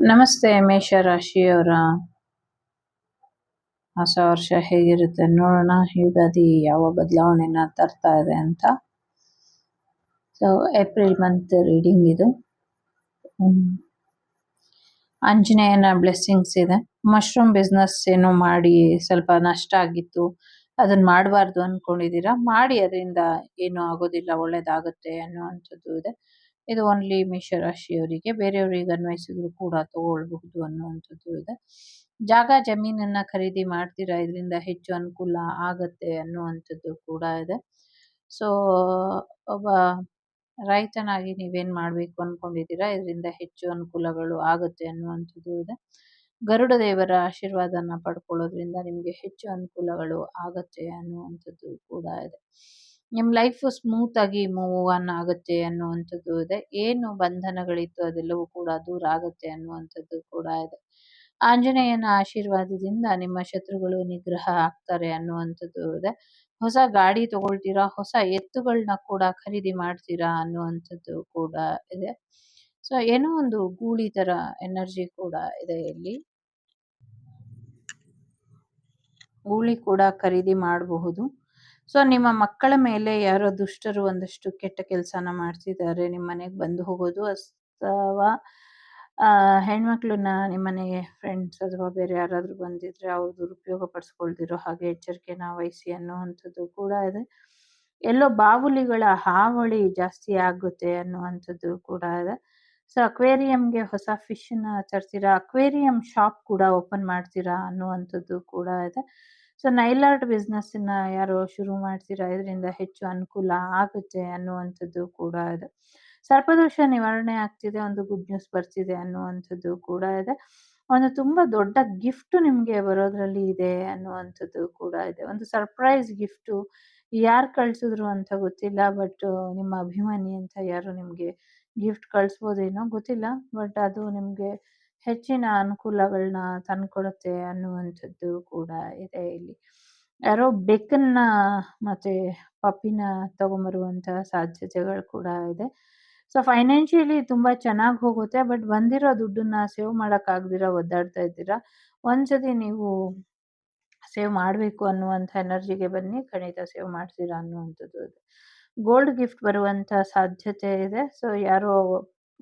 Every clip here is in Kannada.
ನಮಸ್ತೆ ಮೇಷ ರಾಶಿಯವರ. ಹೊಸ ವರ್ಷ ಹೇಗಿರುತ್ತೆ ನೋಡೋಣ. ಯುಗಾದಿ ಯಾವ ಬದಲಾವಣೆನ ತರ್ತಾ ಇದೆ ಅಂತ. ಸೊ ಏಪ್ರಿಲ್ ಮಂತ್ ರೀಡಿಂಗ್ ಇದು. ಆಂಜನೇಯನ ಬ್ಲೆಸ್ಸಿಂಗ್ಸ್ ಇದೆ. ಮಶ್ರೂಮ್ ಬಿಸ್ನೆಸ್ ಏನು ಮಾಡಿ ಸ್ವಲ್ಪ ನಷ್ಟ ಆಗಿತ್ತು. ಅದನ್ನ ಮಾಡಬಾರ್ದು ಅನ್ಕೊಂಡಿದೀರಾ ಮಾಡಿ, ಅದರಿಂದ ಏನು ಆಗೋದಿಲ್ಲ, ಒಳ್ಳೇದಾಗುತ್ತೆ ಅನ್ನುವಂಥದ್ದು ಇದೆ. ಇದು ಓನ್ಲಿ ಮೇಷರಾಶಿಯವರಿಗೆ ಬೇರೆಯವರಿಗೆ ಅನ್ವಯಿಸಿದ್ರು ಕೂಡ ತಗೊಳ್ಬಹುದು ಅನ್ನುವಂಥದ್ದು ಇದೆ. ಜಾಗ ಜಮೀನನ್ನ ಖರೀದಿ ಮಾಡ್ತೀರಾ? ಇದರಿಂದ ಹೆಚ್ಚು ಅನುಕೂಲ ಆಗತ್ತೆ ಅನ್ನುವಂಥದ್ದು ಕೂಡ ಇದೆ. ಸೊ ಒಬ್ಬ ರೈತನಾಗಿ ನೀವೇನ್ ಮಾಡ್ಬೇಕು ಅನ್ಕೊಂಡಿದ್ದೀರಾ? ಇದರಿಂದ ಹೆಚ್ಚು ಅನುಕೂಲಗಳು ಆಗುತ್ತೆ ಅನ್ನುವಂಥದ್ದು ಇದೆ. ಗರುಡ ದೇವರ ಆಶೀರ್ವಾದನ ಪಡ್ಕೊಳ್ಳೋದ್ರಿಂದ ನಿಮ್ಗೆ ಹೆಚ್ಚು ಅನುಕೂಲಗಳು ಆಗತ್ತೆ ಅನ್ನುವಂಥದ್ದು ಕೂಡ ಇದೆ. ನಿಮ್ ಲೈಫ್ ಆಗಿ ಮೂವ್ ಆನ್ ಆಗುತ್ತೆ ಅನ್ನುವಂಥದ್ದು ಇದೆ. ಏನು ಬಂಧನಗಳಿತ್ತು ಅದೆಲ್ಲವೂ ಕೂಡ ದೂರ ಆಗುತ್ತೆ ಅನ್ನುವಂಥದ್ದು ಕೂಡ ಇದೆ. ಆಂಜನೇಯನ ಆಶೀರ್ವಾದದಿಂದ ನಿಮ್ಮ ಶತ್ರುಗಳು ನಿಗ್ರಹ ಆಗ್ತಾರೆ ಅನ್ನುವಂಥದ್ದು ಇದೆ. ಹೊಸ ಗಾಡಿ ತಗೊಳ್ತೀರಾ? ಹೊಸ ಎತ್ತುಗಳನ್ನ ಕೂಡ ಖರೀದಿ ಮಾಡ್ತೀರಾ ಅನ್ನುವಂಥದ್ದು ಕೂಡ ಇದೆ. ಸೊ ಏನೋ ಒಂದು ಗೂಳಿ ತರ ಎನರ್ಜಿ ಕೂಡ ಇದೆ ಇಲ್ಲಿ. ಗೂಳಿ ಕೂಡ ಖರೀದಿ ಮಾಡಬಹುದು. ಸೊ, ನಿಮ್ಮ ಮಕ್ಕಳ ಮೇಲೆ ಯಾರೋ ದುಷ್ಟರು ಒಂದಷ್ಟು ಕೆಟ್ಟ ಕೆಲಸನ ಮಾಡ್ತಿದ್ದಾರೆ. ನಿಮ್ಮ ಮನೆಗೆ ಬಂದು ಹೋಗೋದು ಅಥವಾ ಹೆಣ್ಮಕ್ಳನ್ನ ನಿಮ್ಮ ಮನೆಗೆ ಫ್ರೆಂಡ್ಸ್ ಅಥವಾ ಬೇರೆ ಯಾರಾದರೂ ಬಂದಿದ್ರೆ ಅವ್ರು ದುರುಪಯೋಗ ಪಡಿಸ್ಕೊಳ್ದಿರೋ ಹಾಗೆ ಎಚ್ಚರಿಕೆನ ವಹಿಸಿ ಅನ್ನುವಂಥದ್ದು ಕೂಡ ಇದೆ. ಎಲ್ಲೋ ಬಾವುಲಿಗಳ ಹಾವಳಿ ಜಾಸ್ತಿ ಆಗುತ್ತೆ ಅನ್ನುವಂಥದ್ದು ಕೂಡ ಇದೆ. ಸೊ, ಅಕ್ವೇರಿಯಂಗೆ ಹೊಸ ಫಿಶ್ನ ತರ್ತೀರಾ? ಅಕ್ವೇರಿಯಂ ಶಾಪ್ ಕೂಡ ಓಪನ್ ಮಾಡ್ತೀರಾ ಅನ್ನುವಂಥದ್ದು ಕೂಡ ಇದೆ. ಸೊ ನೈಲಾರ್ಟ್ ಬಿಸ್ನೆಸ್ನ ಯಾರು ಶುರು ಮಾಡ್ತೀರಾ ಇದರಿಂದ ಹೆಚ್ಚು ಅನುಕೂಲ ಆಗುತ್ತೆ ಅನ್ನುವಂಥದ್ದು ಕೂಡ ಇದೆ. ಸರ್ಪದೋಷ ನಿವಾರಣೆ ಆಗ್ತಿದೆ, ಒಂದು ಗುಡ್ ನ್ಯೂಸ್ ಬರ್ತಿದೆ ಅನ್ನುವಂಥದ್ದು ಕೂಡ ಇದೆ. ಒಂದು ತುಂಬಾ ದೊಡ್ಡ ಗಿಫ್ಟ್ ನಿಮ್ಗೆ ಬರೋದ್ರಲ್ಲಿ ಇದೆ ಅನ್ನುವಂಥದ್ದು ಕೂಡ ಇದೆ. ಒಂದು ಸರ್ಪ್ರೈಸ್ ಗಿಫ್ಟ್ ಯಾರು ಕಳ್ಸಿದ್ರು ಅಂತ ಗೊತ್ತಿಲ್ಲ ಬಟ್ ನಿಮ್ಮ ಅಭಿಮಾನಿ ಅಂತ ಯಾರು ನಿಮ್ಗೆ ಗಿಫ್ಟ್ ಕಳ್ಸ್ಬೋದೇನೋ ಗೊತ್ತಿಲ್ಲ ಬಟ್ ಅದು ನಿಮ್ಗೆ ಹೆಚ್ಚಿನ ಅನುಕೂಲಗಳನ್ನ ತಂದ್ಕೊಡುತ್ತೆ ಅನ್ನುವಂಥದ್ದು ಕೂಡ ಇದೆ ಇಲ್ಲಿ. ಯಾರೋ ಬೆಕ್ಕನ್ನ ಮತ್ತೆ ಪಪ್ಪಿನ ತಗೊಂಬರುವಂತಹ ಸಾಧ್ಯತೆಗಳು ಕೂಡ ಇದೆ. ಸೊ ಫೈನಾನ್ಷಿಯಲಿ ತುಂಬಾ ಚೆನ್ನಾಗಿ ಹೋಗುತ್ತೆ ಬಟ್ ಬಂದಿರೋ ದುಡ್ಡನ್ನ ಸೇವ್ ಮಾಡಕ್ ಆಗ್ದಿರಾ, ಒದ್ದಾಡ್ತಾ ಇದ್ದೀರಾ, ಒಂದ್ಸತಿ ನೀವು ಸೇವ್ ಮಾಡಬೇಕು ಅನ್ನುವಂಥ ಎನರ್ಜಿಗೆ ಬನ್ನಿ, ಖಂಡಿತ ಸೇವ್ ಮಾಡ್ತೀರಾ ಅನ್ನುವಂಥದ್ದು ಗೋಲ್ಡ್ ಗಿಫ್ಟ್ ಬರುವಂತ ಸಾಧ್ಯತೆ ಇದೆ. ಸೊ ಯಾರೋ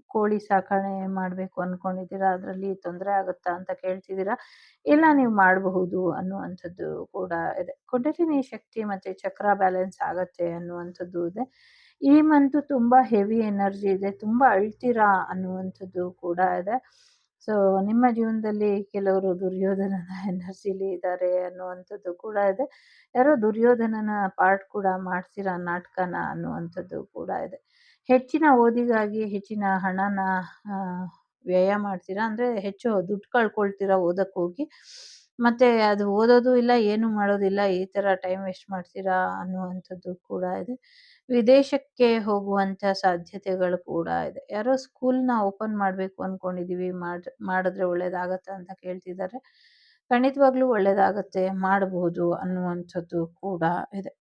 ಕೋಳಿ ಸಾಕಣೆ ಮಾಡಬೇಕು ಅಂದ್ಕೊಂಡಿದ್ದೀರಾ ಅದರಲ್ಲಿ ತೊಂದರೆ ಆಗುತ್ತಾ ಅಂತ ಕೇಳ್ತಿದ್ದೀರಾ? ಇಲ್ಲ, ನೀವು ಮಾಡಬಹುದು ಅನ್ನುವಂಥದ್ದು ಕೂಡ ಇದೆ. ಕುಂಡಲಿನಿ ಶಕ್ತಿ ಮತ್ತೆ ಚಕ್ರ ಬ್ಯಾಲೆನ್ಸ್ ಆಗತ್ತೆ ಅನ್ನುವಂಥದ್ದು ಇದೆ. ಈ ಮಂತು ತುಂಬಾ ಹೆವಿ ಎನರ್ಜಿ ಇದೆ, ತುಂಬಾ ಅಳ್ತೀರಾ ಅನ್ನುವಂಥದ್ದು ಕೂಡ ಇದೆ. ಸೊ ನಿಮ್ಮ ಜೀವನದಲ್ಲಿ ಕೆಲವರು ದುರ್ಯೋಧನನ ಎನರ್ಜಿಲಿ ಇದ್ದಾರೆ ಅನ್ನುವಂಥದ್ದು ಕೂಡ ಇದೆ. ಯಾರೋ ದುರ್ಯೋಧನನ ಪಾರ್ಟ್ ಕೂಡ ಮಾಡ್ತೀರಾ ನಾಟಕನ ಅನ್ನುವಂಥದ್ದು ಕೂಡ ಇದೆ. ಹೆಚ್ಚಿನ ಓದಿಗಾಗಿ ಹೆಚ್ಚಿನ ಹಣನ ವ್ಯಯ ಮಾಡ್ತೀರಾ? ಅಂದ್ರೆ ಹೆಚ್ಚು ದುಡ್ಡು ಕಳ್ಕೊಳ್ತೀರಾ ಓದಕ್ಕೆ ಹೋಗಿ? ಮತ್ತೆ ಅದು ಓದೋದು ಇಲ್ಲ, ಏನು ಮಾಡೋದಿಲ್ಲ ಈ ತರ ಟೈಮ್ ವೇಸ್ಟ್ ಮಾಡ್ತೀರಾ ಅನ್ನುವಂಥದ್ದು ಕೂಡ ಇದೆ. ವಿದೇಶಕ್ಕೆ ಹೋಗುವಂತ ಸಾಧ್ಯತೆಗಳು ಕೂಡ ಇದೆ. ಯಾರೋ ಸ್ಕೂಲ್ನ ಓಪನ್ ಮಾಡಬೇಕು ಅಂದ್ಕೊಂಡಿದ್ದೀವಿ ಮಾಡ್, ಮಾಡಿದ್ರೆ ಒಳ್ಳೇದಾಗತ್ತೆ ಅಂತ ಕೇಳ್ತಿದ್ದಾರೆ. ಖಂಡಿತವಾಗ್ಲೂ ಒಳ್ಳೇದಾಗತ್ತೆ ಮಾಡಬಹುದು ಅನ್ನುವಂಥದ್ದು ಕೂಡ ಇದೆ.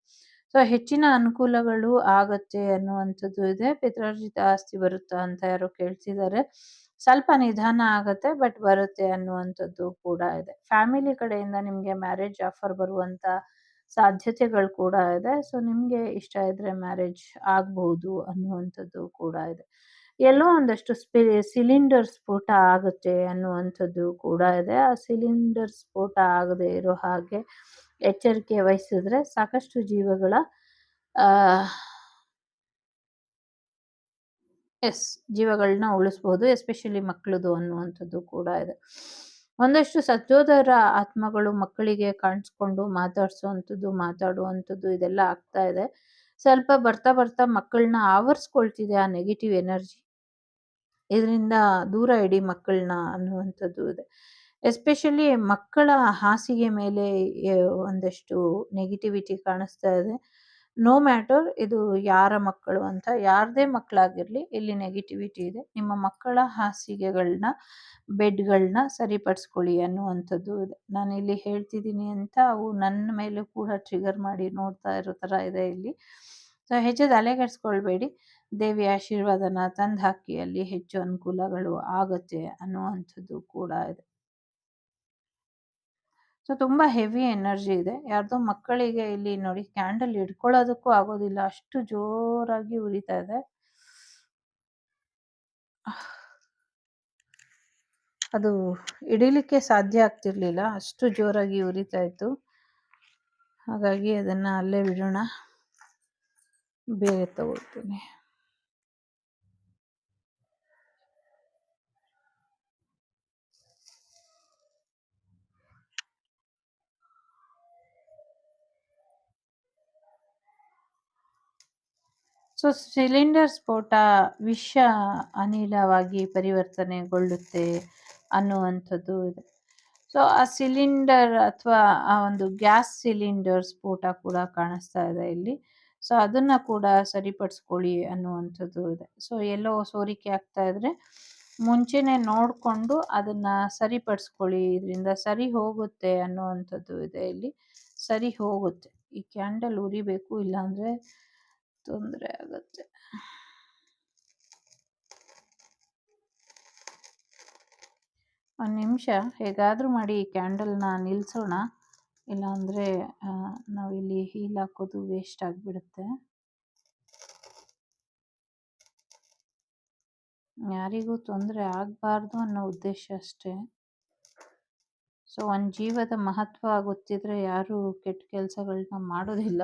ಸೊ ಹೆಚ್ಚಿನ ಅನುಕೂಲಗಳು ಆಗತ್ತೆ ಅನ್ನುವಂಥದ್ದು ಇದೆ. ಪಿತ್ರಾರ್ಜಿತ ಆಸ್ತಿ ಬರುತ್ತಾ ಅಂತ ಯಾರೋ ಕೇಳ್ತಿದ್ದಾರೆ. ಸ್ವಲ್ಪ ನಿಧಾನ ಆಗತ್ತೆ, ಬಟ್ ಬರುತ್ತೆ ಅನ್ನುವಂಥದ್ದು ಕೂಡ ಇದೆ. ಫ್ಯಾಮಿಲಿ ಕಡೆಯಿಂದ ನಿಮಗೆ ಮ್ಯಾರೇಜ್ ಆಫರ್ ಬರುವಂತ ಸಾಧ್ಯತೆಗಳು ಕೂಡ ಇದೆ. ಸೊ ನಿಮಗೆ ಇಷ್ಟ ಇದ್ರೆ ಮ್ಯಾರೇಜ್ ಆಗಬಹುದು ಅನ್ನುವಂಥದ್ದು ಕೂಡ ಇದೆ. ಎಲ್ಲೋ ಒಂದಷ್ಟು ಸ್ಪಿ ಸಿಲಿಂಡರ್ ಸ್ಫೋಟ ಆಗುತ್ತೆ ಅನ್ನುವಂಥದ್ದು ಕೂಡ ಇದೆ. ಆ ಸಿಲಿಂಡರ್ ಸ್ಫೋಟ ಆಗದೆ ಇರೋ ಹಾಗೆ ಎಚ್ಚರಿಕೆ ವಹಿಸಿದ್ರೆ ಸಾಕಷ್ಟು ಜೀವಗಳ ಎಸ್ ಜೀವಗಳನ್ನ ಉಳಿಸ್ಬೋದು, ಎಸ್ಪೆಷಲಿ ಮಕ್ಕಳದು ಅನ್ನುವಂಥದ್ದು ಕೂಡ ಇದೆ. ಒಂದಷ್ಟು ಸತ್ಯೋದರ ಆತ್ಮಗಳು ಮಕ್ಕಳಿಗೆ ಕಾಣಿಸ್ಕೊಂಡು ಮಾತಾಡ್ಸೋವಂಥದ್ದು, ಮಾತಾಡುವಂಥದ್ದು ಇದೆಲ್ಲ ಆಗ್ತಾ ಇದೆ. ಸ್ವಲ್ಪ ಬರ್ತಾ ಬರ್ತಾ ಮಕ್ಕಳನ್ನ ಆವರಿಸ್ಕೊಳ್ತಿದೆ ಆ ನೆಗೆಟಿವ್ ಎನರ್ಜಿ ಇದರಿಂದ ದೂರ ಇಡಿ ಮಕ್ಕಳನ್ನ ಅನ್ನುವಂಥದ್ದು ಇದೆ. ಎಸ್ಪೆಷಲಿ ಮಕ್ಕಳ ಹಾಸಿಗೆ ಮೇಲೆ ಒಂದಷ್ಟು ನೆಗೆಟಿವಿಟಿ ಕಾಣಿಸ್ತಾ ಇದೆ. ನೋ ಮ್ಯಾಟರ್ ಇದು ಯಾರ ಮಕ್ಕಳು ಅಂತ, ಯಾರದೇ ಮಕ್ಕಳಾಗಿರಲಿ, ಇಲ್ಲಿ ನೆಗೆಟಿವಿಟಿ ಇದೆ. ನಿಮ್ಮ ಮಕ್ಕಳ ಹಾಸಿಗೆಗಳನ್ನ ಬೆಡ್ಗಳನ್ನ ಸರಿಪಡಿಸ್ಕೊಳ್ಳಿ ಅನ್ನುವಂಥದ್ದು ಇದೆ. ನಾನು ಇಲ್ಲಿ ಹೇಳ್ತಿದ್ದೀನಿ ಅಂತ ಅವು ನನ್ನ ಮೇಲೆ ಕೂಡ ಟ್ರಿಗರ್ ಮಾಡಿ ನೋಡ್ತಾ ಇರೋ ಥರ ಇದೆ ಇಲ್ಲಿ. ಸೊ ಹೆಚ್ಚು ತಲೆಗೆಡ್ಸ್ಕೊಳ್ಬೇಡಿ ದೇವಿ ಆಶೀರ್ವಾದನ ತಂದು ಹಾಕಿ, ಅಲ್ಲಿ ಹೆಚ್ಚು ಅನುಕೂಲಗಳು ಆಗುತ್ತೆ ಅನ್ನುವಂಥದ್ದು ಕೂಡ ಇದೆ. ಸೊ, ತುಂಬ ಹೆವಿ ಎನರ್ಜಿ ಇದೆ. ಯಾರ್ದೋ ಮಕ್ಕಳಿಗೆ ಇಲ್ಲಿ ನೋಡಿ ಕ್ಯಾಂಡಲ್ ಹಿಡ್ಕೊಳ್ಳೋದಕ್ಕೂ ಆಗೋದಿಲ್ಲ. ಅಷ್ಟು ಜೋರಾಗಿ ಉರಿತಾ ಇದೆ. ಅದು ಇಡಿಲಿಕ್ಕೆ ಸಾಧ್ಯ ಆಗ್ತಿರ್ಲಿಲ್ಲ. ಅಷ್ಟು ಜೋರಾಗಿ ಉರಿತಾ ಇತ್ತು. ಹಾಗಾಗಿ ಅದನ್ನ ಅಲ್ಲೇ ಬಿಡೋಣ. ಬೇರೆ ತಗೊಳ್ತೀನಿ. ಸೊ ಸಿಲಿಂಡರ್ ಸ್ಫೋಟ ವಿಷ ಅನಿಲವಾಗಿ ಪರಿವರ್ತನೆಗೊಳ್ಳುತ್ತೆ ಅನ್ನುವಂಥದ್ದು ಇದೆ ಸೊ ಆ ಸಿಲಿಂಡರ್ ಅಥವಾ ಆ ಒಂದು ಗ್ಯಾಸ್ ಸಿಲಿಂಡರ್ ಸ್ಫೋಟ ಕೂಡ ಕಾಣಿಸ್ತಾ ಇದೆ ಇಲ್ಲಿ ಸೊ ಅದನ್ನ ಕೂಡ ಸರಿಪಡಿಸ್ಕೊಳ್ಳಿ ಅನ್ನುವಂಥದ್ದು ಇದೆ ಸೊ ಎಲ್ಲೋ ಸೋರಿಕೆ ಆಗ್ತಾ ಇದ್ರೆ ಮುಂಚೆನೆ ನೋಡಿಕೊಂಡು ಅದನ್ನ ಸರಿಪಡಿಸ್ಕೊಳ್ಳಿ ಇದರಿಂದ ಸರಿ ಹೋಗುತ್ತೆ ಅನ್ನುವಂಥದ್ದು ಇದೆ ಇಲ್ಲಿ ಸರಿ ಹೋಗುತ್ತೆ ಈ ಕ್ಯಾಂಡಲ್ ಉರಿಬೇಕು ಇಲ್ಲಾಂದ್ರೆ ತೊಂದರೆ ಆಗುತ್ತೆ ಒಂದು ನಿಮಿಷ, ಹೇಗಾದರೂ ಮಾಡಿ ಈ ಕ್ಯಾಂಡಲ್ನ ನಿಲ್ಲಿಸೋಣ ಇಲ್ಲಾಂದರೆ ನಾವಿಲ್ಲಿ ಹೀಲ್ ಹಾಕೋದು ವೇಸ್ಟ್ ಆಗಿಬಿಡುತ್ತೆ. ಯಾರಿಗೂ ತೊಂದರೆ ಆಗಬಾರ್ದು ಅನ್ನೋ ಉದ್ದೇಶ ಅಷ್ಟೇ. ಸೊ ಒಂದು ಜೀವದ ಮಹತ್ವ ಗೊತ್ತಿದ್ರೆ ಯಾರು ಕೆಟ್ಟ ಕೆಲಸಗಳನ್ನ ಮಾಡೋದಿಲ್ಲ.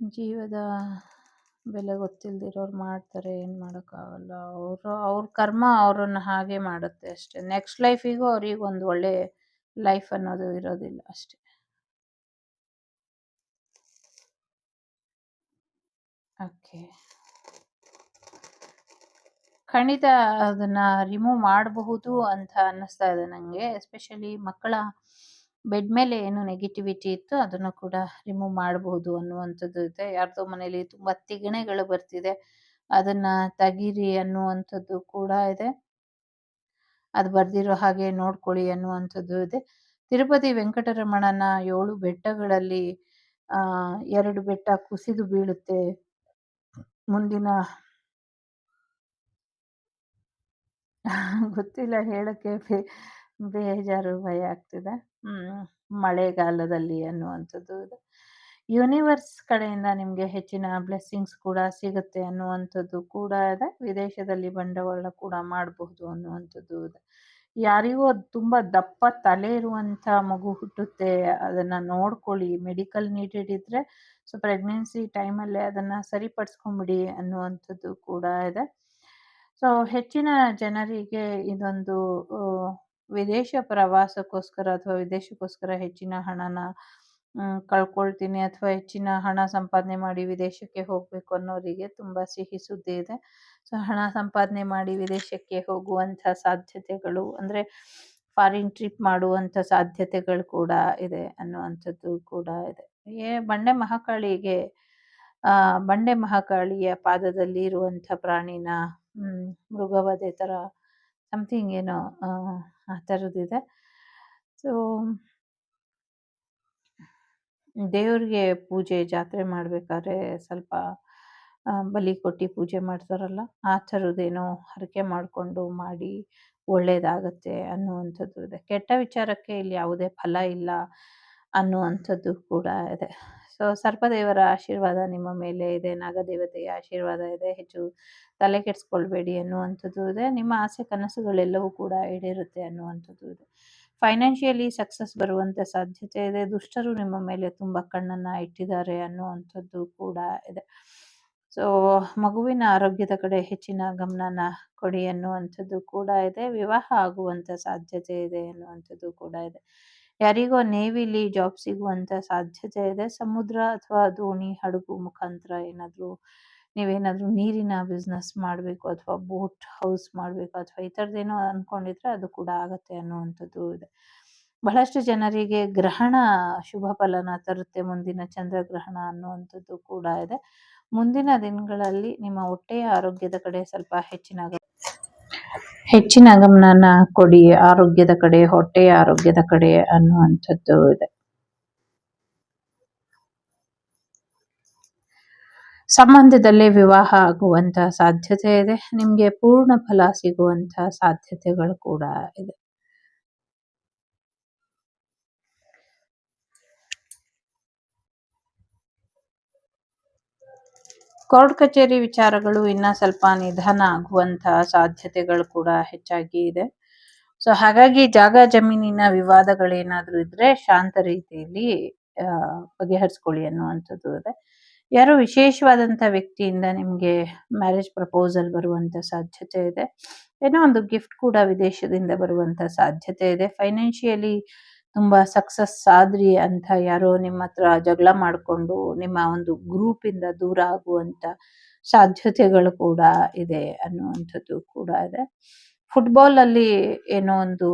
ಜೀವದ ಬೆಲೆ ಗೊತ್ತಿಲ್ದಿರೋರು ಮಾಡ್ತಾರೆ, ಏನು ಮಾಡೋಕ್ಕಾಗಲ್ಲ. ಅವರು, ಅವ್ರ ಕರ್ಮ ಅವ್ರನ್ನ ಹಾಗೆ ಮಾಡುತ್ತೆ ಅಷ್ಟೇ. ನೆಕ್ಸ್ಟ್ ಲೈಫಿಗೂ ಅವ್ರಿಗೆ ಒಂದು ಒಳ್ಳೆ ಲೈಫ್ ಅನ್ನೋದು ಇರೋದಿಲ್ಲ ಅಷ್ಟೇ. ಓಕೆ ಖಂಡಿತ ಅದನ್ನ ರಿಮೂವ್ ಮಾಡಬಹುದು ಅಂತ ಅನ್ನಿಸ್ತಾ ಇದೆ ನನಗೆ ಎಸ್ಪೆಷಲಿ ಮಕ್ಕಳ ಬೆಡ್ ಮೇಲೆ ಏನು ನೆಗೆಟಿವಿಟಿ ಇತ್ತು ಅದನ್ನು ಕೂಡ ರಿಮೂವ್ ಮಾಡಬಹುದು ಅನ್ನುವಂಥದ್ದು ಇದೆ. ಯಾರ್ದೋ ಮನೆಯಲ್ಲಿ ತುಂಬಾ ತಿಗಣೆಗಳು ಬರ್ತಿದೆ. ಅದನ್ನ ತೆಗೀರಿ ಅನ್ನುವಂಥದ್ದು ಕೂಡ ಇದೆ. ಅದು ಬರ್ದಿರೋ ಹಾಗೆ ನೋಡ್ಕೊಳ್ಳಿ ಅನ್ನುವಂಥದ್ದು ಇದೆ. ತಿರುಪತಿ ವೆಂಕಟರಮಣನ ಏಳು ಬೆಟ್ಟಗಳಲ್ಲಿ ಎರಡು ಬೆಟ್ಟ ಕುಸಿದು ಬೀಳುತ್ತೆ. ಮುಂದಿನ ಗೊತ್ತಿಲ್ಲ ಹೇಳಕ್ಕೆ ಬೇಜಾರು, ಭಯ ಆಗ್ತಿದೆ. ಮಳೆಗಾಲದಲ್ಲಿ ಅನ್ನುವಂಥದ್ದು ಇದೆ. ಯೂನಿವರ್ಸ್ ಕಡೆಯಿಂದ ನಿಮಗೆ ಹೆಚ್ಚಿನ ಬ್ಲೆಸ್ಸಿಂಗ್ಸ್ ಕೂಡ ಸಿಗುತ್ತೆ ಅನ್ನುವಂಥದ್ದು ಕೂಡ ಇದೆ. ವಿದೇಶದಲ್ಲಿ ಬಂಡವಾಳ ಕೂಡ ಮಾಡಬಹುದು ಅನ್ನುವಂಥದ್ದು ಇದೆ. ಯಾರಿಗೂ ತುಂಬ ದಪ್ಪ ತಲೆ ಇರುವಂಥ ಮಗು ಹುಟ್ಟುತ್ತೆ, ಅದನ್ನ ನೋಡ್ಕೊಳ್ಳಿ. ಮೆಡಿಕಲ್ ನೀಡೆಡ್ ಇದ್ರೆ ಸೊ ಪ್ರೆಗ್ನೆನ್ಸಿ ಟೈಮಲ್ಲೇ ಅದನ್ನ ಸರಿಪಡಿಸ್ಕೊಂಬಿಡಿ ಅನ್ನುವಂಥದ್ದು ಕೂಡ ಇದೆ. ಸೊ ಹೆಚ್ಚಿನ ಜನರಿಗೆ ಇದೊಂದು ವಿದೇಶ ಪ್ರವಾಸಕ್ಕೋಸ್ಕರ ಅಥವಾ ವಿದೇಶಕ್ಕೋಸ್ಕರ ಹೆಚ್ಚಿನ ಹಣನ ಕಳ್ಕೊಳ್ತೀನಿ ಅಥವಾ ಹೆಚ್ಚಿನ ಹಣ ಸಂಪಾದನೆ ಮಾಡಿ ವಿದೇಶಕ್ಕೆ ಹೋಗಬೇಕು ಅನ್ನೋರಿಗೆ ತುಂಬ ಸಿಹಿ ಸುದ್ದಿ ಇದೆ. ಸೊ, ಹಣ ಸಂಪಾದನೆ ಮಾಡಿ ವಿದೇಶಕ್ಕೆ ಹೋಗುವಂಥ ಸಾಧ್ಯತೆಗಳು, ಅಂದರೆ ಫಾರಿನ್ ಟ್ರಿಪ್ ಮಾಡುವಂಥ ಸಾಧ್ಯತೆಗಳು ಕೂಡ ಇದೆ ಅನ್ನುವಂಥದ್ದು ಕೂಡ ಇದೆ. ಏ, ಬಂಡೆ ಮಹಾಕಾಳಿಗೆ ಬಂಡೆ ಮಹಾಕಾಳಿಯ ಪಾದದಲ್ಲಿ ಇರುವಂಥ ಪ್ರಾಣಿನ ಮೃಗವಧೆ ಥರ ಸಮಥಿಂಗ್ ಏನೋ ಆ ಥರದ್ದಿದೆ ಸೊ, ದೇವ್ರಿಗೆ ಪೂಜೆ ಜಾತ್ರೆ ಮಾಡಬೇಕಾದ್ರೆ ಸ್ವಲ್ಪ ಬಲಿ ಕೊಟ್ಟು ಪೂಜೆ ಮಾಡ್ತಾರಲ್ಲ, ಆ ಥರದ್ದೇನೋ ಹರಕೆ ಮಾಡಿಕೊಂಡು ಮಾಡಿ ಒಳ್ಳೆಯದಾಗತ್ತೆ ಅನ್ನುವಂಥದ್ದು ಇದೆ. ಕೆಟ್ಟ ವಿಚಾರಕ್ಕೆ ಇಲ್ಲಿ ಯಾವುದೇ ಫಲ ಇಲ್ಲ ಅನ್ನುವಂಥದ್ದು ಕೂಡ ಇದೆ. ಸೊ ಸರ್ಪದೇವರ ಆಶೀರ್ವಾದ ನಿಮ್ಮ ಮೇಲೆ ಇದೆ, ನಾಗದೇವತೆಯ ಆಶೀರ್ವಾದ ಇದೆ, ಹೆಚ್ಚು ತಲೆ ಕೆಡಿಸ್ಕೊಳ್ಬೇಡಿ ಅನ್ನುವಂಥದ್ದು ಇದೆ, ನಿಮ್ಮ ಆಸೆ ಕನಸುಗಳೆಲ್ಲವೂ ಕೂಡ ಈಡೇರುತ್ತೆ ಅನ್ನುವಂಥದ್ದು ಇದೆ. ಫೈನಾನ್ಷಿಯಲಿ ಸಕ್ಸಸ್ ಬರುವಂಥ ಸಾಧ್ಯತೆ ಇದೆ, ದುಷ್ಟರು ನಿಮ್ಮ ಮೇಲೆ ತುಂಬ ಕಣ್ಣನ್ನು ಇಟ್ಟಿದ್ದಾರೆ ಅನ್ನುವಂಥದ್ದು ಕೂಡ ಇದೆ. ಸೊ ಮಗುವಿನ ಆರೋಗ್ಯದ ಕಡೆ ಹೆಚ್ಚಿನ ಗಮನನ ಕೊಡಿ ಅನ್ನುವಂಥದ್ದು ಕೂಡ ಇದೆ, ವಿವಾಹ ಆಗುವಂಥ ಸಾಧ್ಯತೆ ಇದೆ ಅನ್ನುವಂಥದ್ದು ಕೂಡ ಇದೆ. ಯಾರಿಗೋ ನೇವಿಲಿ ಜಾಬ್ ಸಿಗುವಂತ ಸಾಧ್ಯತೆ ಇದೆ. ಸಮುದ್ರ ಅಥವಾ ದೋಣಿ ಹಡಗು ಮುಖಾಂತರ ಏನಾದರೂ ನೀವೇನಾದರೂ ನೀರಿನ ಬಿಸ್ನೆಸ್ ಮಾಡಬೇಕು ಅಥವಾ ಬೋಟ್ ಹೌಸ್ ಮಾಡಬೇಕು ಅಥವಾ ಈ ಥರದ್ದೇನೋ ಅಂದ್ಕೊಂಡಿದ್ರೆ ಅದು ಕೂಡ ಆಗತ್ತೆ ಅನ್ನುವಂಥದ್ದು ಇದೆ. ಬಹಳಷ್ಟು ಜನರಿಗೆ ಗ್ರಹಣ ಶುಭ ಫಲನ ತರುತ್ತೆ. ಮುಂದಿನ ಚಂದ್ರಗ್ರಹಣ ಅನ್ನುವಂಥದ್ದು ಕೂಡ ಇದೆ. ಮುಂದಿನ ದಿನಗಳಲ್ಲಿ ನಿಮ್ಮ ಹೊಟ್ಟೆಯ ಆರೋಗ್ಯದ ಕಡೆ ಸ್ವಲ್ಪ ಹೆಚ್ಚಿನ ಹೆಚ್ಚಿನ ಗಮನನ ಕೊಡಿ, ಆರೋಗ್ಯದ ಕಡೆ ಹೊಟ್ಟೆಯ ಆರೋಗ್ಯದ ಕಡೆ ಅನ್ನುವಂಥದ್ದು ಇದೆ. ಸಂಬಂಧದಲ್ಲಿ ವಿವಾಹ ಆಗುವಂತಹ ಸಾಧ್ಯತೆ ಇದೆ. ನಿಮಗೆ ಪೂರ್ಣ ಫಲ ಸಿಗುವಂತಹ ಸಾಧ್ಯತೆಗಳು ಕೂಡ ಇದೆ. ಕೋರ್ಟ್ ಕಚೇರಿ ವಿಚಾರಗಳು ಇನ್ನ ಸ್ವಲ್ಪ ನಿಧಾನ ಆಗುವಂತಹ ಸಾಧ್ಯತೆಗಳು ಕೂಡ ಹೆಚ್ಚಾಗಿ ಇದೆ. ಸೊ ಹಾಗಾಗಿ ಜಾಗ ಜಮೀನಿನ ವಿವಾದಗಳೇನಾದ್ರೂ ಇದ್ರೆ ಶಾಂತ ರೀತಿಯಲ್ಲಿ ಬಗೆಹರಿಸ್ಕೊಳ್ಳಿ ಅನ್ನುವಂಥದ್ದು ಇದೆ. ಯಾರು ವಿಶೇಷವಾದಂತ ವ್ಯಕ್ತಿಯಿಂದ ನಿಮಗೆ ಮ್ಯಾರೇಜ್ ಪ್ರಪೋಸಲ್ ಬರುವಂತ ಸಾಧ್ಯತೆ ಇದೆ? ಏನೋ ಒಂದು ಗಿಫ್ಟ್ ಕೂಡ ವಿದೇಶದಿಂದ ಬರುವಂತ ಸಾಧ್ಯತೆ ಇದೆ. ಫೈನಾನ್ಷಿಯಲಿ ತುಂಬಾ ಸಕ್ಸಸ್ ಆದ್ರಿ ಅಂತ ಯಾರೋ ನಿಮ್ಮ ಹತ್ರ ಜಗಳ ಮಾಡ್ಕೊಂಡು ನಿಮ್ಮ ಒಂದು ಗ್ರೂಪ್ ಇಂದ ದೂರ ಆಗುವಂತ ಸಾಧ್ಯತೆಗಳು ಕೂಡ ಇದೆ ಅನ್ನುವಂಥದ್ದು ಕೂಡ ಇದೆ. ಫುಟ್ಬಾಲ್ ಅಲ್ಲಿ ಏನೋ ಒಂದು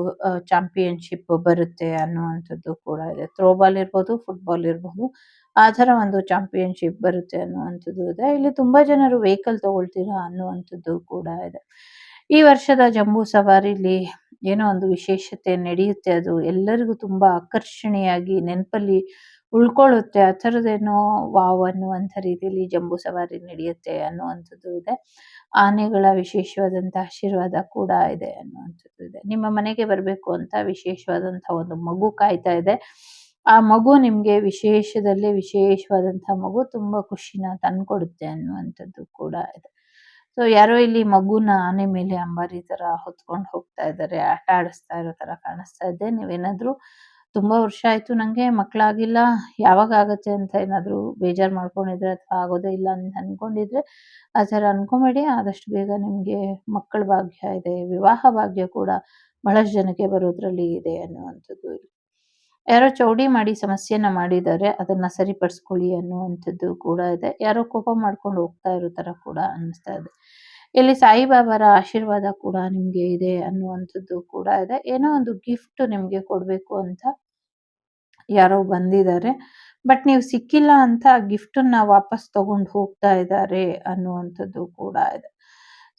ಚಾಂಪಿಯನ್ಶಿಪ್ ಬರುತ್ತೆ ಅನ್ನುವಂಥದ್ದು ಕೂಡ ಇದೆ. ಥ್ರೋಬಾಲ್ ಇರ್ಬೋದು ಫುಟ್ಬಾಲ್ ಇರ್ಬೋದು, ಆ ತರ ಒಂದು ಚಾಂಪಿಯನ್ಶಿಪ್ ಬರುತ್ತೆ ಅನ್ನುವಂಥದ್ದು ಇದೆ. ಇಲ್ಲಿ ತುಂಬಾ ಜನರು ವೆಹಿಕಲ್ ತಗೊಳ್ತೀರಾ ಅನ್ನುವಂಥದ್ದು ಕೂಡ ಇದೆ. ಈ ವರ್ಷದ ಜಂಬೂ ಸವಾರಿಲಿ ಏನೋ ಒಂದು ವಿಶೇಷತೆ ನಡೆಯುತ್ತೆ, ಅದು ಎಲ್ಲರಿಗೂ ತುಂಬಾ ಆಕರ್ಷಣೆಯಾಗಿ ನೆನಪಲ್ಲಿ ಉಳ್ಕೊಳ್ಳುತ್ತೆ. ಆ ಥರದ್ದೇನೋ ವಾವ್ ಅನ್ನುವಂಥ ರೀತಿಯಲ್ಲಿ ಜಂಬೂ ಸವಾರಿ ನಡೆಯುತ್ತೆ ಅನ್ನುವಂಥದ್ದು ಇದೆ. ಆನೆಗಳ ವಿಶೇಷವಾದಂಥ ಆಶೀರ್ವಾದ ಕೂಡ ಇದೆ ಅನ್ನುವಂಥದ್ದು ಇದೆ. ನಿಮ್ಮ ಮನೆಗೆ ಬರಬೇಕು ಅಂತ ವಿಶೇಷವಾದಂಥ ಒಂದು ಮಗು ಕಾಯ್ತಾ ಇದೆ. ಆ ಮಗು ನಿಮಗೆ ವಿಶೇಷದಲ್ಲಿ ವಿಶೇಷವಾದಂಥ ಮಗು ತುಂಬಾ ಖುಷಿನ ತಂದ್ಕೊಡುತ್ತೆ ಅನ್ನುವಂಥದ್ದು ಕೂಡ ಇದೆ. ಸೊ ಯಾರೋ ಇಲ್ಲಿ ಮಗುನ ಆನೆ ಮೇಲೆ ಅಂಬಾರಿ ತರ ಹೊತ್ಕೊಂಡು ಹೋಗ್ತಾ ಇದ್ದಾರೆ ಆಟ ಆಡಿಸ್ತಾ ಇರೋ ತರ ಕಾಣಿಸ್ತಾ ಇದೆ. ನೀವೇನಾದ್ರೂ ತುಂಬಾ ವರ್ಷ ಆಯ್ತು ನಂಗೆ ಮಕ್ಕಳಾಗಿಲ್ಲ ಯಾವಾಗ ಆಗತ್ತೆ ಅಂತ ಏನಾದ್ರು ಬೇಜಾರ್ ಮಾಡ್ಕೊಂಡಿದ್ರೆ ಅಥವಾ ಆಗೋದೇ ಇಲ್ಲ ಅಂತ ಅನ್ಕೊಂಡಿದ್ರೆ ಆ ತರ ಅನ್ಕೋಬೇಡಿ. ಆದಷ್ಟು ಬೇಗ ನಿಮ್ಗೆ ಮಕ್ಕಳ ಭಾಗ್ಯ ಇದೆ, ವಿವಾಹ ಭಾಗ್ಯ ಕೂಡ ಬಹಳಷ್ಟು ಜನಕ್ಕೆ ಬರೋದ್ರಲ್ಲಿ ಇದೆ ಅನ್ನುವಂಥದ್ದು ಯಾರೋ ಚೌಡಿ ಮಾಡಿ ಸಮಸ್ಯೆನ ಮಾಡಿದ್ದಾರೆ, ಅದನ್ನ ಸರಿಪಡಿಸ್ಕೊಳ್ಳಿ ಅನ್ನುವಂಥದ್ದು ಕೂಡ ಇದೆ. ಯಾರೋ ಕೋಪ ಮಾಡ್ಕೊಂಡು ಹೋಗ್ತಾ ಇರೋ ತರ ಕೂಡ ಅನಿಸ್ತಾ ಇದೆ. ಇಲ್ಲಿ ಸಾಯಿಬಾಬಾರ ಆಶೀರ್ವಾದ ಕೂಡ ನಿಮ್ಗೆ ಇದೆ ಅನ್ನುವಂಥದ್ದು ಕೂಡ ಇದೆ. ಏನೋ ಒಂದು ಗಿಫ್ಟ್ ನಿಮ್ಗೆ ಕೊಡ್ಬೇಕು ಅಂತ ಯಾರೋ ಬಂದಿದ್ದಾರೆ. ಬಟ್ ನೀವು ಸಿಕ್ಕಿಲ್ಲ ಅಂತ ಗಿಫ್ಟ್ನ ವಾಪಸ್ ತಗೊಂಡು ಹೋಗ್ತಾ ಇದ್ದಾರೆ ಅನ್ನುವಂಥದ್ದು ಕೂಡ ಇದೆ.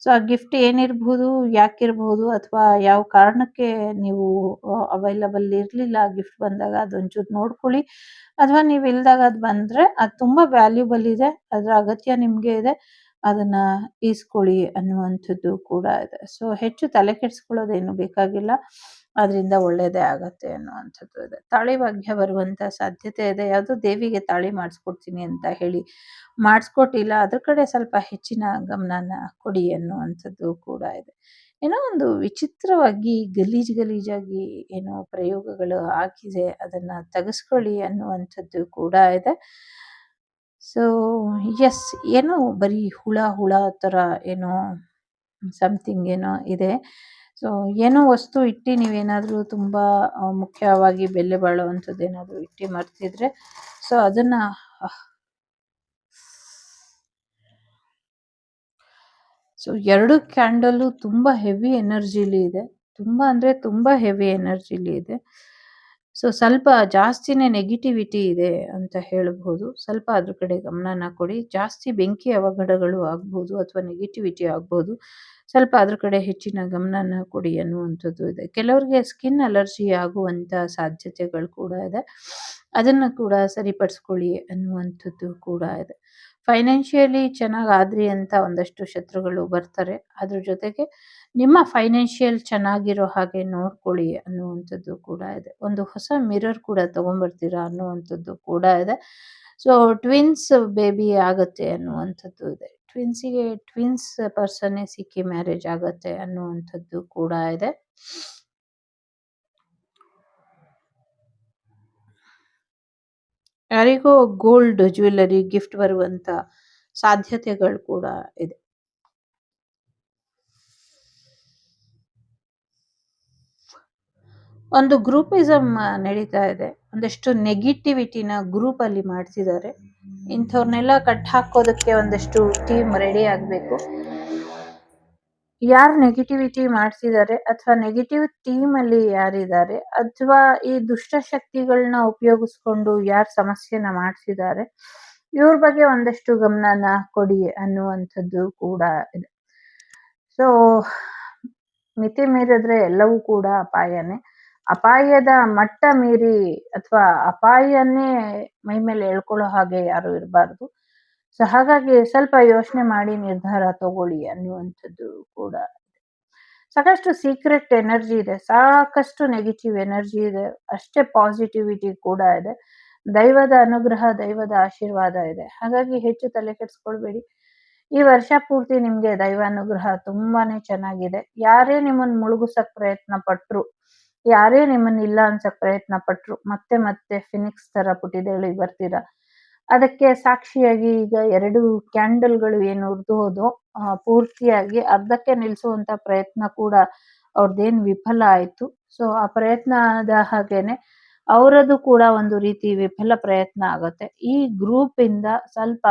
ಸೊ ಆ ಗಿಫ್ಟ್ ಏನಿರ್ಬಹುದು ಯಾಕಿರ್ಬಹುದು ಅಥವಾ ಯಾವ ಕಾರಣಕ್ಕೆ ನೀವು ಅವೈಲಬಲ್ ಇರಲಿಲ್ಲ ಗಿಫ್ಟ್ ಬಂದಾಗ ಅದೊಂಚೂರು ನೋಡ್ಕೊಳ್ಳಿ. ಅಥವಾ ನೀವು ಇಲ್ದಾಗ ಅದು ಬಂದ್ರೆ ಅದು ತುಂಬಾ ವ್ಯಾಲ್ಯೂಬಲ್ ಇದೆ, ಅದರ ಅಗತ್ಯ ನಿಮಗೆ ಇದೆ, ಅದನ್ನ ಈಸ್ಕೊಳ್ಳಿ ಅನ್ನುವಂಥದ್ದು ಕೂಡ ಇದೆ. ಸೊ ಹೆಚ್ಚು ತಲೆ ಕೆಡಿಸ್ಕೊಳ್ಳೋದೇನು ಬೇಕಾಗಿಲ್ಲ. ಅದರಿಂದ ಒಳ್ಳೇದೇ ಆಗತ್ತೆ ಅನ್ನುವಂಥದ್ದು ಇದೆ. ತಾಳಿ ಭಾಗ್ಯ ಬರುವಂಥ ಸಾಧ್ಯತೆ ಇದೆ. ಯಾವುದೋ ದೇವಿಗೆ ತಾಳಿ ಮಾಡಿಸ್ಕೊಡ್ತೀನಿ ಅಂತ ಹೇಳಿ ಮಾಡಿಸ್ಕೊಟ್ಟಿಲ್ಲ, ಅದ್ರ ಕಡೆ ಸ್ವಲ್ಪ ಹೆಚ್ಚಿನ ಗಮನನ ಕೊಡಿ ಅನ್ನುವಂಥದ್ದು ಕೂಡ ಇದೆ. ಏನೋ ಒಂದು ವಿಚಿತ್ರವಾಗಿ ಗಲೀಜ್ ಗಲೀಜಾಗಿ ಏನೋ ಪ್ರಯೋಗಗಳು ಆಗಿದೆ ಅದನ್ನ ತೆಗೆಸ್ಕೊಳ್ಳಿ ಅನ್ನುವಂಥದ್ದು ಕೂಡ ಇದೆ. ಸೊ ಎಸ್ ಏನೋ ಬರೀ ಹುಳ ಹುಳ ಥರ ಏನೋ ಸಮಥಿಂಗ್ ಏನೋ ಇದೆ. ಸೊ ಏನೋ ವಸ್ತು ಇಟ್ಟು ನೀವೇನಾದರೂ ತುಂಬ ಮುಖ್ಯವಾಗಿ ಬೆಲೆ ಬಾಳುವಂಥದ್ದು ಏನಾದರೂ ಇಟ್ಟು ಮರ್ತಿದ್ರೆ ಸೊ ಅದನ್ನು ಸೊ ಎರಡು ಕ್ಯಾಂಡಲ್ಲು ತುಂಬ ಹೆವಿ ಎನರ್ಜಿಲಿ ಇದೆ. ತುಂಬ ಅಂದರೆ ತುಂಬ ಹೆವಿ ಎನರ್ಜಿಲಿ ಇದೆ. ಸೊ ಸ್ವಲ್ಪ ಜಾಸ್ತಿನೇ ನೆಗೆಟಿವಿಟಿ ಇದೆ ಅಂತ ಹೇಳ್ಬೋದು ಸ್ವಲ್ಪ ಅದ್ರ ಕಡೆ ಗಮನನ ಕೊಡಿ. ಜಾಸ್ತಿ ಬೆಂಕಿ ಅವಘಡಗಳು ಆಗ್ಬೋದು ಅಥವಾ ನೆಗೆಟಿವಿಟಿ ಆಗ್ಬೋದು ಸ್ವಲ್ಪ ಅದ್ರ ಕಡೆ ಹೆಚ್ಚಿನ ಗಮನನ ಕೊಡಿ ಅನ್ನುವಂಥದ್ದು ಇದೆ. ಕೆಲವರಿಗೆ ಸ್ಕಿನ್ ಅಲರ್ಜಿ ಆಗುವಂಥ ಸಾಧ್ಯತೆಗಳು ಕೂಡ ಇದೆ. ಅದನ್ನು ಕೂಡ ಸರಿಪಡಿಸ್ಕೊಳ್ಳಿ ಅನ್ನುವಂಥದ್ದು ಕೂಡ ಇದೆ. ಫೈನಾನ್ಷಿಯಲಿ ಚೆನ್ನಾಗಿ ಆದ್ರಿ ಅಂತ ಒಂದಷ್ಟು ಶತ್ರುಗಳು ಬರ್ತಾರೆ. ಅದ್ರ ಜೊತೆಗೆ ನಿಮ್ಮ ಫೈನಾನ್ಷಿಯಲ್ ಚೆನ್ನಾಗಿರೋ ಹಾಗೆ ನೋಡ್ಕೊಳ್ಳಿ ಅನ್ನುವಂಥದ್ದು ಕೂಡ ಇದೆ. ಒಂದು ಹೊಸ ಮಿರರ್ ಕೂಡ ತಗೊಂಡ್ಬರ್ತೀರಾ ಅನ್ನುವಂಥದ್ದು ಕೂಡ ಇದೆ. ಸೊ ಟ್ವಿನ್ಸ್ ಬೇಬಿ ಆಗತ್ತೆ ಅನ್ನುವಂಥದ್ದು ಇದೆ. ಟ್ವಿನ್ಸಿಗೆ ಟ್ವಿನ್ಸ್ ಪರ್ಸನ್ನೇ ಸಿಕ್ಕಿ ಮ್ಯಾರೇಜ್ ಆಗತ್ತೆ ಅನ್ನುವಂಥದ್ದು ಕೂಡ ಇದೆ. ಯಾರಿಗೋ ಗೋಲ್ಡ್ ಜ್ಯುವೆಲ್ಲರಿ ಗಿಫ್ಟ್ ಬರುವಂತ ಸಾಧ್ಯತೆಗಳು ಕೂಡ ಇದೆ. ಒಂದು ಗ್ರೂಪಿಸಮ್ ನಡೀತಾ ಇದೆ. ಒಂದಷ್ಟು ನೆಗೆಟಿವಿಟಿನ ಗ್ರೂಪ್ ಅಲ್ಲಿ ಮಾಡ್ತಿದ್ದಾರೆ. ಇಂಥವ್ರನ್ನೆಲ್ಲ ಕಟ್ ಹಾಕೋದಕ್ಕೆ ಒಂದಷ್ಟು ಟೀಮ್ ರೆಡಿ ಆಗ್ಬೇಕು. ಯಾರು ನೆಗೆಟಿವಿಟಿ ಮಾಡ್ತಿದ್ದಾರೆ ಅಥವಾ ನೆಗೆಟಿವ್ ಟೀಮ್ ಅಲ್ಲಿ ಯಾರಿದ್ದಾರೆ ಅಥವಾ ಈ ದುಷ್ಟಶಕ್ತಿಗಳನ್ನ ಉಪಯೋಗಿಸ್ಕೊಂಡು ಯಾರು ಸಮಸ್ಯೆನ ಮಾಡ್ತಿದ್ದಾರೆ ಇವ್ರ ಬಗ್ಗೆ ಒಂದಷ್ಟು ಗಮನನ ಕೊಡಿ ಅನ್ನುವಂಥದ್ದು ಕೂಡ ಇದೆ. ಸೊ ಮಿತಿ ಮೀರಿದ್ರೆ ಎಲ್ಲವೂ ಕೂಡ ಅಪಾಯನೇ. ಅಪಾಯದ ಮಟ್ಟ ಮೀರಿ ಅಥವಾ ಅಪಾಯನ್ನೇ ಮೈ ಮೇಲೆ ಹೇಳ್ಕೊಳ್ಳೋ ಹಾಗೆ ಯಾರು ಇರಬಾರ್ದು. ಸೊ ಹಾಗಾಗಿ ಸ್ವಲ್ಪ ಯೋಚನೆ ಮಾಡಿ ನಿರ್ಧಾರ ತಗೊಳ್ಳಿ ಅನ್ನುವಂಥದ್ದು ಕೂಡ ಸಾಕಷ್ಟು ಸೀಕ್ರೆಟ್ ಎನರ್ಜಿ ಇದೆ. ಸಾಕಷ್ಟು ನೆಗೆಟಿವ್ ಎನರ್ಜಿ ಇದೆ. ಅಷ್ಟೇ ಪಾಸಿಟಿವಿಟಿ ಕೂಡ ಇದೆ. ದೈವದ ಅನುಗ್ರಹ, ದೈವದ ಆಶೀರ್ವಾದ ಇದೆ. ಹಾಗಾಗಿ ಹೆಚ್ಚು ತಲೆ ಕೆಡಿಸ್ಕೊಳ್ಬೇಡಿ. ಈ ವರ್ಷ ಪೂರ್ತಿ ನಿಮ್ಗೆ ದೈವ ಅನುಗ್ರಹ ತುಂಬಾನೇ ಚೆನ್ನಾಗಿದೆ. ಯಾರೇ ನಿಮ್ಮನ್ನು ಮುಳುಗಿಸಕ್ ಪ್ರಯತ್ನ ಪಟ್ರು ಯಾರೇ ನಿಮ್ಮನ್ನ ಇಲ್ಲ ಅನ್ಸಕ್ ಪ್ರಯತ್ನ ಪಟ್ರು ಮತ್ತೆ ಮತ್ತೆ ಫಿನಿಕ್ಸ್ ತರ ಪುಟಿದೇಳಿ ಬರ್ತೀರಾ? ಅದಕ್ಕೆ ಸಾಕ್ಷಿಯಾಗಿ ಈಗ ಎರಡು ಕ್ಯಾಂಡಲ್ಗಳು ಏನು ಉರ್ದು ಹೋದು ಪೂರ್ತಿಯಾಗಿ ಅರ್ಧಕ್ಕೆ ನಿಲ್ಲಿಸುವಂತ ಪ್ರಯತ್ನ ಕೂಡ ಅವ್ರದ್ದೇನು ವಿಫಲ ಆಯ್ತು. ಸೊ, ಆ ಪ್ರಯತ್ನ ಆದ ಹಾಗೇನೆ ಅವರದ್ದು ಕೂಡ ಒಂದು ರೀತಿ ವಿಫಲ ಪ್ರಯತ್ನ ಆಗುತ್ತೆ. ಈ ಗ್ರೂಪ್ ಇಂದ ಸ್ವಲ್ಪ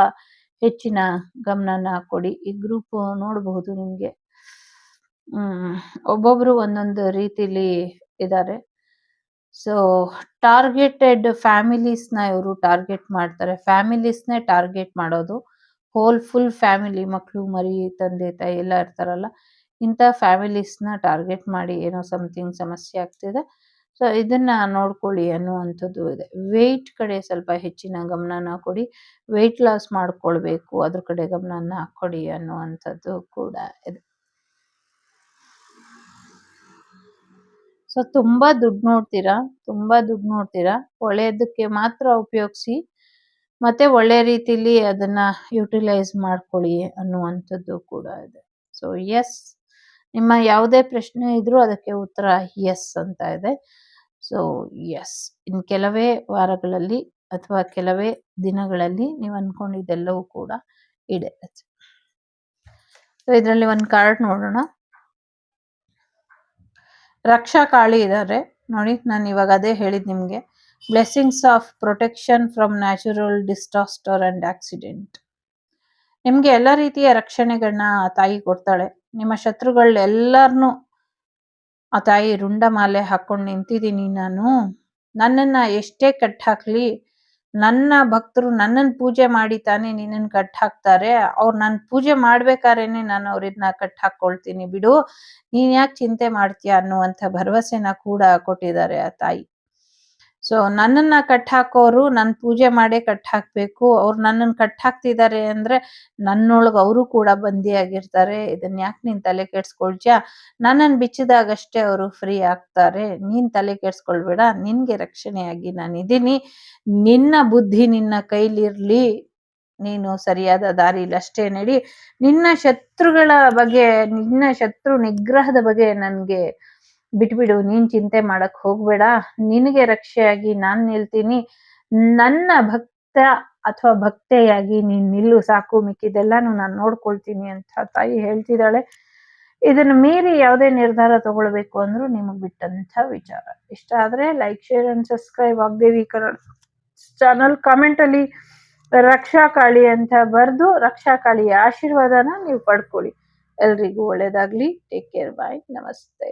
ಹೆಚ್ಚಿನ ಗಮನನ ಕೊಡಿ. ಈ ಗ್ರೂಪ್ ನೋಡಬಹುದು ನಿಮ್ಗೆ. ಹ್ಮ್, ಒಬ್ಬೊಬ್ರು ಒಂದೊಂದು ರೀತಿಲಿ ಇದ್ದಾರೆ ಸೊ ಟಾರ್ಗೆಟೆಡ್ ಫ್ಯಾಮಿಲೀಸ್ನ ಇವರು ಟಾರ್ಗೆಟ್ ಮಾಡ್ತಾರೆ. ಫ್ಯಾಮಿಲೀಸ್ನೇ ಟಾರ್ಗೆಟ್ ಮಾಡೋದು. ಹೋಲ್ ಫುಲ್ ಫ್ಯಾಮಿಲಿ ಮಕ್ಕಳು ಮರಿ, ತಂದೆ, ತಾಯಿ ಎಲ್ಲ ಇರ್ತಾರಲ್ಲ, ಇಂಥ ಫ್ಯಾಮಿಲೀಸ್ನ ಟಾರ್ಗೆಟ್ ಮಾಡಿ ಏನೋ ಸಮಥಿಂಗ್ ಸಮಸ್ಯೆ ಆಗ್ತಿದೆ. ಸೊ ಇದನ್ನ ನೋಡ್ಕೊಳ್ಳಿ ಅನ್ನುವಂಥದ್ದು ಇದೆ. ವೆಯ್ಟ್ ಕಡೆ ಸ್ವಲ್ಪ ಹೆಚ್ಚಿನ ಗಮನನ ಕೊಡಿ. ವೆಯ್ಟ್ ಲಾಸ್ ಮಾಡ್ಕೊಳ್ಬೇಕು. ಅದ್ರ ಕಡೆ ಗಮನನ ಕೊಡಿ ಅನ್ನುವಂಥದ್ದು ಕೂಡ ಇದೆ. ಸೊ ತುಂಬಾ ದುಡ್ಡು ನೋಡ್ತೀರಾ? ತುಂಬಾ ದುಡ್ಡು ನೋಡ್ತೀರಾ? ಒಳ್ಳೆಯದಕ್ಕೆ ಮಾತ್ರ ಉಪಯೋಗಿಸಿ, ಮತ್ತೆ ಒಳ್ಳೆ ರೀತಿಲಿ ಅದನ್ನ ಯುಟಿಲೈಸ್ ಮಾಡ್ಕೊಳ್ಳಿ ಅನ್ನುವಂಥದ್ದು ಕೂಡ ಇದೆ. ಸೊ ಎಸ್ ನಿಮ್ಮ ಯಾವುದೇ ಪ್ರಶ್ನೆ ಇದ್ರೂ ಅದಕ್ಕೆ ಉತ್ತರ ಎಸ್ ಅಂತ ಇದೆ. ಸೊ ಎಸ್ ಇನ್ ಕೆಲವೇ ವಾರಗಳಲ್ಲಿ ಅಥವಾ ಕೆಲವೇ ದಿನಗಳಲ್ಲಿ ನೀವು ಅನ್ಕೊಂಡಿದ್ದೆಲ್ಲವೂ ಕೂಡ ಇಡೆ ಸೊ ಇದರಲ್ಲಿ ಒಂದು ಕಾರ್ಡ್ ನೋಡೋಣ. ರಕ್ಷಾ ಕಾಳಿ ಇದ್ದಾರೆ ನೋಡಿ, ನಾನು ಇವಾಗ ಅದೇ ಹೇಳಿದ್ ನಿಮ್ಗೆ. Blessings of protection from natural disaster and accident ನಿಮ್ಗೆ ಎಲ್ಲ ರೀತಿಯ ರಕ್ಷಣೆಗಳನ್ನ ಆ ತಾಯಿ ಕೊಡ್ತಾಳೆ. ನಿಮ್ಮ ಶತ್ರುಗಳೆಲ್ಲರನ್ನೂ ಆ ತಾಯಿ ರುಂಡ ಮಾಲೆ ಹಾಕೊಂಡು ನಿಂತಿದ್ದೀನಿ ನಾನು. ನನ್ನನ್ನ ಎಷ್ಟೇ ಕಟ್ ಹಾಕ್ಲಿ ನನ್ನ ಭಕ್ತರು ನನ್ನನ್ ಪೂಜೆ ಮಾಡಿ ತಾನೆ ನಿನ್ನನ್ ಕಟ್ ಹಾಕ್ತಾರೆ ಅವ್ರು ನನ್ ಪೂಜೆ ಮಾಡ್ಬೇಕಾರೇನೆ ನಾನು ಅವ್ರನ್ನ ಕಟ್ ಹಾಕೊಳ್ತೀನಿ ಬಿಡು. ನೀನ್ ಯಾಕೆ ಚಿಂತೆ ಮಾಡ್ತೀಯ ಅನ್ನುವಂಥ ಭರವಸೆನ ಕೂಡ ಕೊಟ್ಟಿದ್ದಾರೆ ಆ ತಾಯಿ. ಸೊ ನನ್ನನ್ನ ಕಟ್ ಹಾಕೋರು ನನ್ ಪೂಜೆ ಮಾಡೇ ಕಟ್ ಹಾಕ್ಬೇಕು. ಅವ್ರು ನನ್ನನ್ನ ಕಟ್ ಹಾಕ್ತಿದ್ದಾರೆ ಅಂದ್ರೆ ನನ್ನೊಳಗೆ ಅವರು ಕೂಡ ಬಂದಿ ಆಗಿರ್ತಾರೆ. ಇದನ್ನ ಯಾಕೆ ನೀನ್ ತಲೆ ಕೆಡ್ಸ್ಕೊಳ್ತ್ಯಾ? ನನ್ನನ್ ಬಿಚ್ಚಿದಾಗಷ್ಟೇ ಅವರು ಫ್ರೀ ಆಗ್ತಾರೆ. ನೀನ್ ತಲೆ ಕೆಡ್ಸ್ಕೊಳ್ಬೇಡ. ನಿನ್ಗೆ ರಕ್ಷಣೆಯಾಗಿ ನಾನು ಇದೀನಿ. ನಿನ್ನ ಬುದ್ಧಿ ನಿನ್ನ ಕೈಲಿರ್ಲಿ. ನೀನು ಸರಿಯಾದ ದಾರಿಲಿ ಅಷ್ಟೇ ನಡಿ. ನಿನ್ನ ಶತ್ರುಗಳ ಬಗ್ಗೆ, ನಿನ್ನ ಶತ್ರು ನಿಗ್ರಹದ ಬಗ್ಗೆ ನನ್ಗೆ ಬಿಟ್ಬಿಡು, ನೀನ್ ಚಿಂತೆ ಮಾಡಕ್ ಹೋಗ್ಬೇಡ. ನಿನಗೆ ರಕ್ಷೆಯಾಗಿ ನಾನ್ ನಿಲ್ತೀನಿ. ನನ್ನ ಭಕ್ತ ಅಥವಾ ಭಕ್ತೆಯಾಗಿ ನೀನ್ ನಿಲ್ಲು, ಸಾಕು, ಮಿಕ್ಕಿದೆಲ್ಲಾನು ನಾನು ನೋಡ್ಕೊಳ್ತೀನಿ ಅಂತ ತಾಯಿ ಹೇಳ್ತಿದ್ದಾಳೆ. ಇದನ್ನ ಮೀರಿ ಯಾವುದೇ ನಿರ್ಧಾರ ತಗೊಳ್ಬೇಕು ಅಂದ್ರೂ ನಿಮಗ್ ಬಿಟ್ಟಂತ ವಿಚಾರ. ಇಷ್ಟ ಆದ್ರೆ like share and subscribe Vagdevi Kannada channel comment ಅಲ್ಲಿ ರಕ್ಷಾ ಕಾಳಿ ಅಂತ ಬರೆದು ರಕ್ಷಾ ಕಾಳಿಯ ಆಶೀರ್ವಾದನ ನೀವು ಪಡ್ಕೊಳ್ಳಿ. ಎಲ್ರಿಗೂ ಒಳ್ಳೇದಾಗ್ಲಿ. ಟೇಕ್ ಕೇರ್ ಬಾಯ್ ನಮಸ್ತೆ.